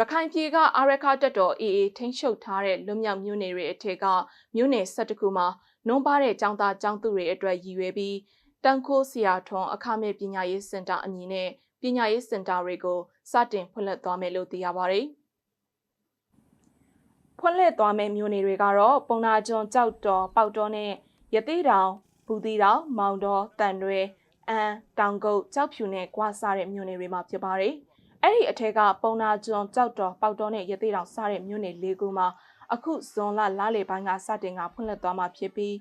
ရခိုင်ပြည်ကအာရခတက်တော် AA ထိန်းချုပ်ထားတဲ့လွတ်မြောက်မြို့နယ်တွေအထက်ကမြို့နယ်၁၁ခုမှာနုံပါတဲ့ចောင်းသားចောင်းသူတွေအတွက်ရည်ရွယ်ပြီးတန်ခိုးဆရာထွန်းအခမဲ့ပညာရေးစင်တာအမည်နဲ့ပညာရေးစင်တာတွေကိုစတင်ဖွင့်လှစ်သွားမယ်လို့သိရပါတယ်။ဖွင့်လှစ်သွားမယ့်မြို့နယ်တွေကတော့ပုံနာကျွန်းကြောက်တော်ပေါက်တော်နဲ့ရတိတောင်ဘူတီတောင်မောင်တော်တန်ရွဲအန်တောင်ကုတ်ကြောက်ဖြူနဲ့ကွာစားတဲ့မြို့နယ်တွေမှာဖြစ်ပါတယ်။ အဲ့ဒီအထက်ကပုံနာကျွန်းကြောက်တော်ပေါက်တော်နဲ့ရတိတောင်စားတဲ့မြို့နယ်၄ခုမှာအခုဇွန်လလားလေပိုင်းကစတင်ကဖွင့်လှစ်သွားမှာဖြစ်ပြီး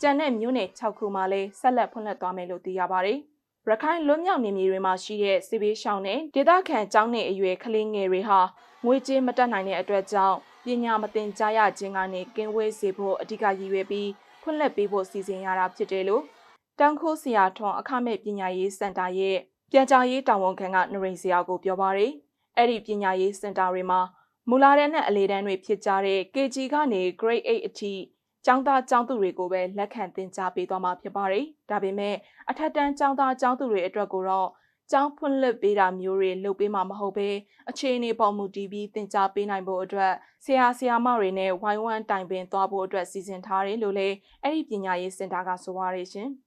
ကျန်တဲ့မြို့နယ်6ခုမှာလည်းဆက်လက်ဖွင့်လှစ်သွားမယ်လို့သိရပါတယ်။ရခိုင်လွတ်မြောက်နေမြေတွေမှာရှိတဲ့စစ်ဘေးရှောင်နဲ့ဒေသခံကျောင်းနေအရွယ်ကလေးငယ်တွေဟာငွေကြေးမတက်နိုင်တဲ့အတွက်ကြောင့်ပညာမသင်ကြားရခြင်းကနေကင်းဝေးစေဖို့အဓိကရည်ရွယ်ပြီးဖွင့်လှစ်ပေးဖို့စီစဉ်ရတာဖြစ်တယ်လို့တန်ခိုးဆရာထွန်းအခမဲ့ပညာရေးစင်တာရဲ့ ပြန်ကြားရေးတာဝန်ခံကနရိန်စရာကိုပြောပါရယ်အဲ့ဒီပညာရေးစင်တာတွေမှာမူလာတန်းနဲ့အလေတန်းတွေဖြစ်ကြတဲ့ KG ကနေ Grade 8အထိကျောင်းသားကျောင်းသူတွေကိုပဲလက်ခံသင်ကြားပေးသွားမှာဖြစ်ပါတယ်။ဒါပေမဲ့အထက်တန်းကျောင်းသားကျောင်းသူတွေအတွက်ကိုတော့ကျောင်းဖွင့်လှစ်ပေးတာမျိုးတွေလုပ်ပေးမှာမဟုတ်ဘဲအခြေအနေပေါ်မူတည်ပြီးသင်ကြားပေးနိုင်ဖို့အတွက်ဆရာဆရာမတွေနဲ့ဝိုင်းဝန်းတိုင်ပင်သွားဖို့အတွက်စီစဉ်ထားတယ်လို့လည်းအဲ့ဒီပညာရေးစင်တာကဆိုပါရရှင်။